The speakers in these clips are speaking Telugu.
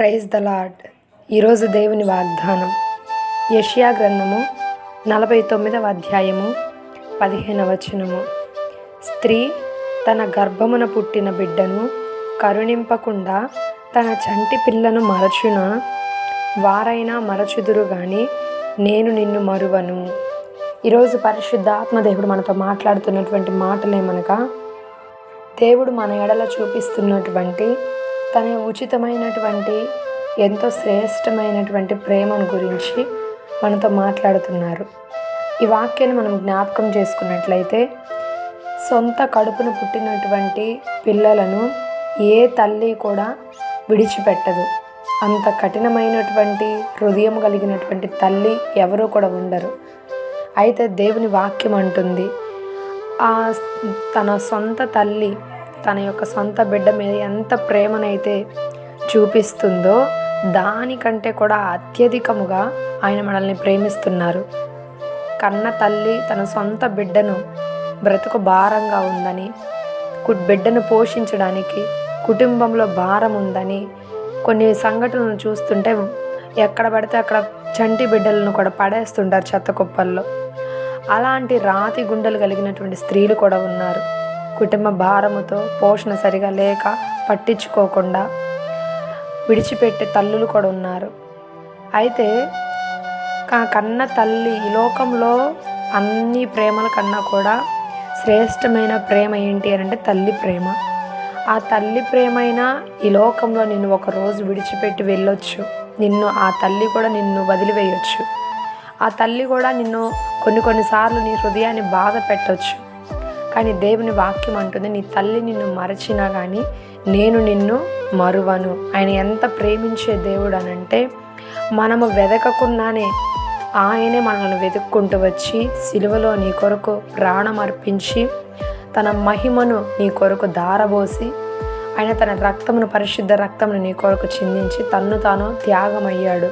ప్రైజ్ ద లాడ్ ఈరోజు దేవుని వాగ్దానం. యషియా గ్రంథము నలభై తొమ్మిదవ అధ్యాయము పదిహేనవ వచనము. స్త్రీ తన గర్భమున పుట్టిన బిడ్డను కరుణింపకుండా తన చంటి పిల్లను మరచున వారైనా మరచుదురు కానీ నేను నిన్ను మరువను. ఈరోజు పరిశుద్ధాత్మ దేవుడు మనతో మాట్లాడుతున్నటువంటి మాటలేమనగా దేవుడు మన ఎడల చూపిస్తున్నటువంటి తన ఉచితమైనటువంటి ఎంతో శ్రేష్టమైనటువంటి ప్రేమను గురించి మనతో మాట్లాడుతున్నారు. ఈ వాక్యాన్ని మనం జ్ఞాపకం చేసుకున్నట్లయితే సొంత కడుపును పుట్టినటువంటి పిల్లలను ఏ తల్లి కూడా విడిచిపెట్టదు. అంత కఠినమైనటువంటి హృదయం కలిగినటువంటి తల్లి ఎవరూ కూడా ఉండరు. అయితే దేవుని వాక్యం అంటుంది ఆ తన సొంత తల్లి తన యొక్క సొంత బిడ్డ మీద ఎంత ప్రేమనైతే చూపిస్తుందో దానికంటే కూడా అత్యధికముగా ఆయన మనల్ని ప్రేమిస్తున్నారు. కన్న తల్లి తన సొంత బిడ్డను బ్రతుకు భారంగా ఉందని కు- బిడ్డను పోషించడానికి కుటుంబంలో భారం ఉందని కొన్ని సంఘటనలు చూస్తుంటే ఎక్కడ పడితే అక్కడ చంటి బిడ్డలను కూడా పడేస్తుంటారు చెత్త కుప్పల్లో. అలాంటి రాతి గుండెలు కలిగినటువంటి స్త్రీలు కూడా ఉన్నారు. కుటుంబ భారముతో పోషణ సరిగా లేక పట్టించుకోకుండా విడిచిపెట్టే తల్లులు కూడా ఉన్నారు. అయితే కన్న తల్లి ఈ లోకంలో అన్ని ప్రేమల కన్నా కూడా శ్రేష్టమైన ప్రేమ ఏంటి అని అంటే తల్లి ప్రేమ. ఆ తల్లి ప్రేమైనా ఈ లోకంలో నిన్ను ఒక రోజు విడిచిపెట్టి వెళ్ళొచ్చు. నిన్ను ఆ తల్లి కూడా నిన్ను వదిలివేయొచ్చు. ఆ తల్లి కూడా నిన్ను కొన్ని కొన్నిసార్లు నీ హృదయాన్ని బాధ పెట్టొచ్చు. కానీ దేవుని వాక్యం అంటుంది నీ తల్లి నిన్ను మరచినా కానీ నేను నిన్ను మరువను. ఆయన ఎంత ప్రేమించే దేవుడు అనంటే మనము వెదకకుండానే ఆయనే మనల్ని వెతుక్కుంటూ వచ్చి సిలువలో నీ కొరకు ప్రాణం అర్పించి తన మహిమను నీ కొరకు దారబోసి ఆయన తన రక్తమును పరిశుద్ధ రక్తమును నీ కొరకు చిందించి తన్ను తాను త్యాగమయ్యాడు.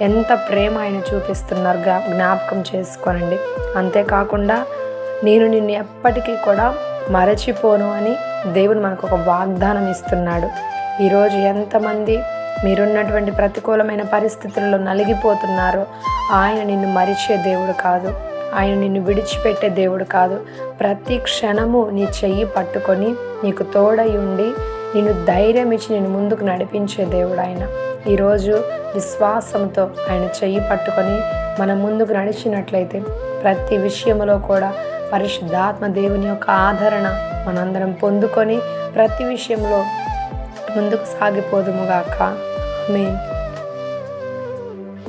ఎంత ప్రేమ ఆయన చూపిస్తున్నారు జ్ఞాపకం చేసుకోనండి. అంతేకాకుండా నేను నిన్ను ఎప్పటికీ కూడా మరచిపోను అని దేవుడు మనకు ఒక వాగ్దానం ఇస్తున్నాడు. ఈరోజు ఎంతమంది మీరున్నటువంటి ప్రతికూలమైన పరిస్థితుల్లో నలిగిపోతున్నారో ఆయన నిన్ను మరిచే దేవుడు కాదు. ఆయన నిన్ను విడిచిపెట్టే దేవుడు కాదు. ప్రతి క్షణము నీ చెయ్యి పట్టుకొని నీకు తోడై ఉండి నిన్ను ధైర్యం ఇచ్చి నేను ముందుకు నడిపించే దేవుడు ఆయన. ఈరోజు విశ్వాసంతో ఆయన చెయ్యి పట్టుకొని మనం ముందుకు నడిచినట్లయితే ప్రతి విషయంలో కూడా పరిశుద్ధాత్మ దేవుని యొక్క ఆదరణ మనందరం పొందుకొని ప్రతి విషయంలో ముందుకు సాగిపోదుముగాక మేము